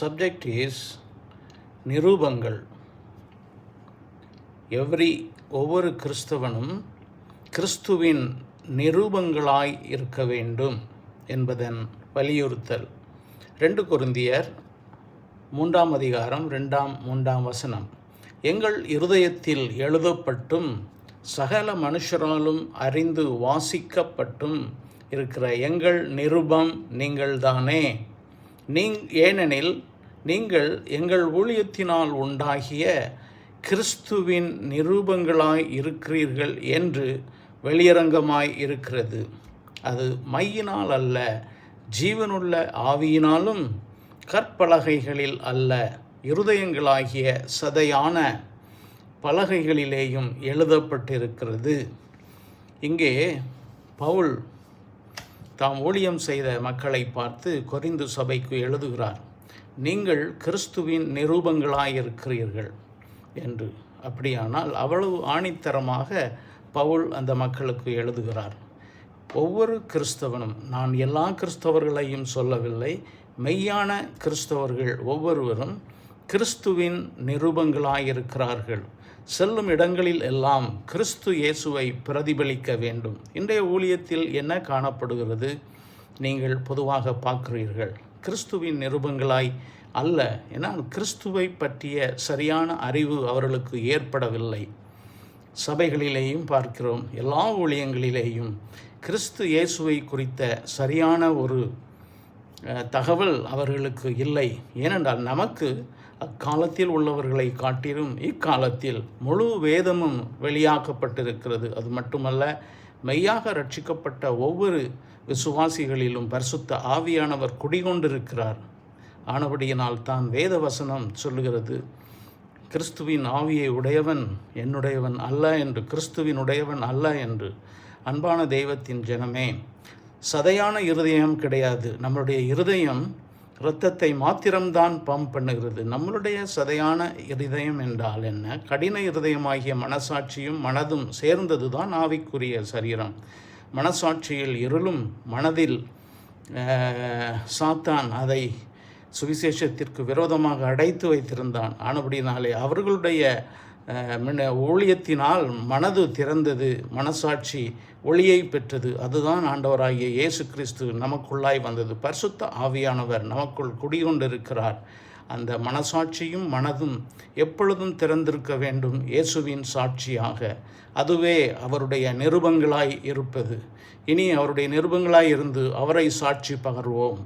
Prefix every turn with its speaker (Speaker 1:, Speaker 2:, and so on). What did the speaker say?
Speaker 1: subject is நிரூபங்கள். Every ஒவ்வொரு கிறிஸ்தவனும் கிறிஸ்துவின் நிரூபங்களாய் இருக்க வேண்டும் என்பதன் வலியுறுத்தல். ரெண்டு குருந்தியர் மூன்றாம் அதிகாரம் ரெண்டாம் மூன்றாம் வசனம். எங்கள் இருதயத்தில் எழுதப்பட்டும் சகல மனுஷராலும் அறிந்து வாசிக்கப்பட்டும் இருக்கிற எங்கள் நிருபம் நீங்கள்தானே? நீங் ஏனெனில் நீங்கள் எங்கள் ஊழியத்தினால் உண்டாகிய கிறிஸ்துவின் நிரூபங்களாய் இருக்கிறீர்கள் என்று வெளியரங்கமாய் இருக்கிறது. அது மையினால் அல்ல ஜீவனுள்ள ஆவியினாலும் கற்பலகைகளில் அல்ல இருதயங்களாகிய சதையான பலகைகளிலேயும் எழுதப்பட்டிருக்கிறது. இங்கே பவுல் தாம் ஊழியம் செய்த மக்களை பார்த்து கொரிந்து சபைக்கு எழுதுகிறார் நீங்கள் கிறிஸ்துவின் நிரூபங்களாயிருக்கிறீர்கள் என்று. அப்படியானால் அவ்வளவு ஆணித்தரமாக பவுல் அந்த மக்களுக்கு எழுதுகிறார் ஒவ்வொரு கிறிஸ்தவனும் நான் எல்லா கிறிஸ்தவர்களையும் சொல்லவில்லை மெய்யான கிறிஸ்தவர்கள் ஒவ்வொருவரும் கிறிஸ்துவின் நிரூபங்களாயிருக்கிறார்கள். செல்லும் இடங்களில் எல்லாம் கிறிஸ்து இயேசுவை பிரதிபலிக்க வேண்டும். இன்றைய ஊழியத்தில் என்ன காணப்படுகிறது? நீங்கள் பொதுவாக பார்க்கிறீர்கள் கிறிஸ்துவின் நிருபங்களாய் அல்ல ஏன்னா கிறிஸ்துவை பற்றிய சரியான அறிவு அவர்களுக்கு ஏற்படவில்லை. சபைகளிலேயும் பார்க்கிறோம் எல்லா ஊழியங்களிலேயும் கிறிஸ்து இயேசுவை குறித்த சரியான ஒரு தகவல் அவர்களுக்கு இல்லை. ஏனென்றால் நமக்கு அக்காலத்தில் உள்ளவர்களை காட்டிலும் இக்காலத்தில் முழு வேதமும் வெளியாக்கப்பட்டிருக்கிறது. அது மட்டுமல்ல மெய்யாக ரட்சிக்கப்பட்ட ஒவ்வொரு விசுவாசிகளிலும் பரிசுத்த ஆவியானவர் குடிகொண்டிருக்கிறார். ஆனபடியினால் தான் வேத வசனம் சொல்லுகிறது கிறிஸ்துவின் ஆவியை உடையவன் என்னுடையவன் அல்ல என்று கிறிஸ்துவின் உடையவன் அல்ல என்று. அன்பான தெய்வத்தின் ஜனமே சதையான இருதயம் கிடையாது. நம்மளுடைய இருதயம் இரத்தத்தை மாத்திரம்தான் பம்ப் பண்ணுகிறது. நம்மளுடைய சதையான இருதயம் என்றால் என்ன? கடின இருதயமாகிய மனசாட்சியும் மனதும் சேர்ந்தது தான் ஆவிக்குரிய சரீரம். மனசாட்சியில் இருளும் மனதில் சாத்தான் அதை சுவிசேஷத்திற்கு விரோதமாக அடைத்து வைத்திருந்தான். ஆனபடினாலே அவர்களுடைய ஊழியத்தினால் மனது திறந்தது மனசாட்சி ஒளியை பெற்றது. அதுதான் ஆண்டவராகிய இயேசு கிறிஸ்து நமக்குள்ளாய் வந்தது. பரிசுத்த ஆவியானவர் நமக்குள் குடிகொண்டிருக்கிறார். அந்த மனசாட்சியும் மனதும் எப்பொழுதும் திறந்திருக்க வேண்டும். இயேசுவின் சாட்சியாக. அதுவே அவருடைய நிருபங்களாய் இருப்பது. இனி அவருடைய நிருபங்களாய் இருந்து அவரை சாட்சி பகர்வோம்.